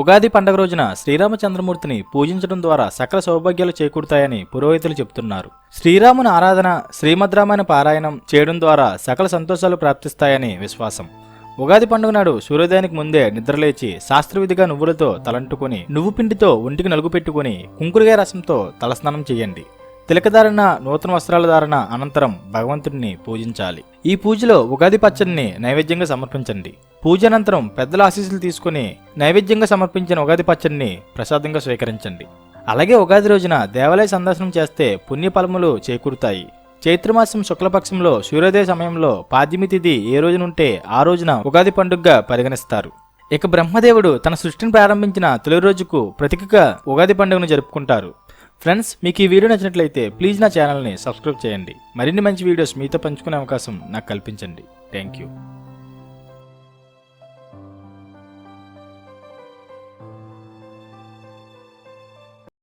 ఉగాది పండగ రోజున శ్రీరామచంద్రమూర్తిని పూజించడం ద్వారా సకల సౌభాగ్యాలు చేకూరుతాయని పురోహితులు చెబుతున్నారు. శ్రీరాముని ఆరాధన శ్రీమద్రామాయణ పారాయణం చేయడం ద్వారా సకల సంతోషాలు ప్రాప్తిస్తాయని విశ్వాసం. ఉగాది పండుగ నాడు సూర్యోదయానికి ముందే నిద్రలేచి శాస్త్రవిధిగా నువ్వులతో తలంటుకుని నువ్వు పిండితో ఒంటికి నలుగు పెట్టుకుని కుంకుడుగాయ రసంతో తలస్నానం చేయండి. తిలకధారణ నూతన వస్త్రాల ధారణ అనంతరం భగవంతుడిని పూజించాలి. ఈ పూజలో ఉగాది పచ్చడిని నైవేద్యంగా సమర్పించండి. పూజ అనంతరం పెద్దల ఆశీస్సులు తీసుకుని నైవేద్యంగా సమర్పించిన ఉగాది పచ్చడిని ప్రసాదంగా స్వీకరించండి. అలాగే ఉగాది రోజున దేవాలయ సందర్శనం చేస్తే పుణ్యఫలములు చేకూరుతాయి. చైత్రమాసం శుక్లపక్షంలో సూర్యోదయ సమయంలో పాద్యమి తిథి ఏ రోజునుంటే ఆ రోజున ఉగాది పండుగగా పరిగణిస్తారు. ఇక బ్రహ్మదేవుడు తన సృష్టిని ప్రారంభించిన తొలి రోజుకు ప్రతీకగా ఉగాది పండుగను జరుపుకుంటారు. ఫ్రెండ్స్ మీకు ఈ వీడియో నచ్చినట్లయితే ప్లీజ్ నా ఛానల్ని సబ్స్క్రైబ్ చేయండి. మరిన్ని మంచి వీడియోస్ మీతో పంచుకునే అవకాశం నాకు కల్పించండి. Thank you